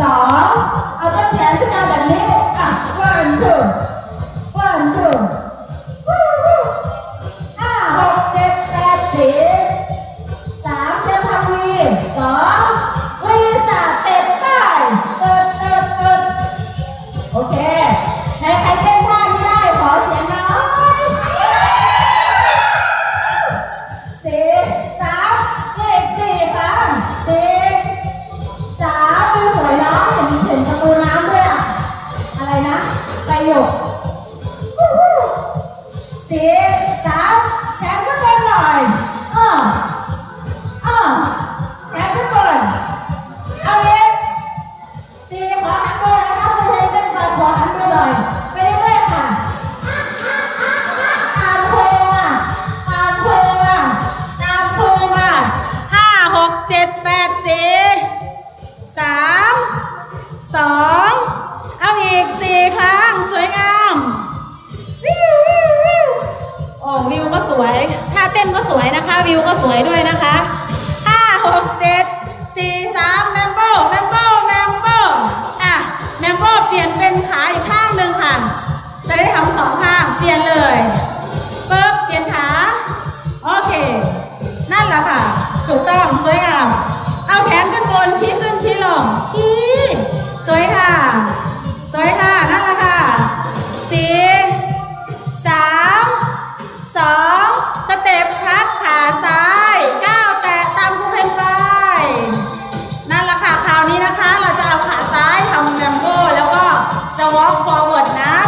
star สองเอาอีกสี่ครั้ง สวยงามวิววิววิวโอ้วิวก็สวยท่าเต้นก็สวยนะคะ วิวก็สวยด้วยนะคะ walk forward นะ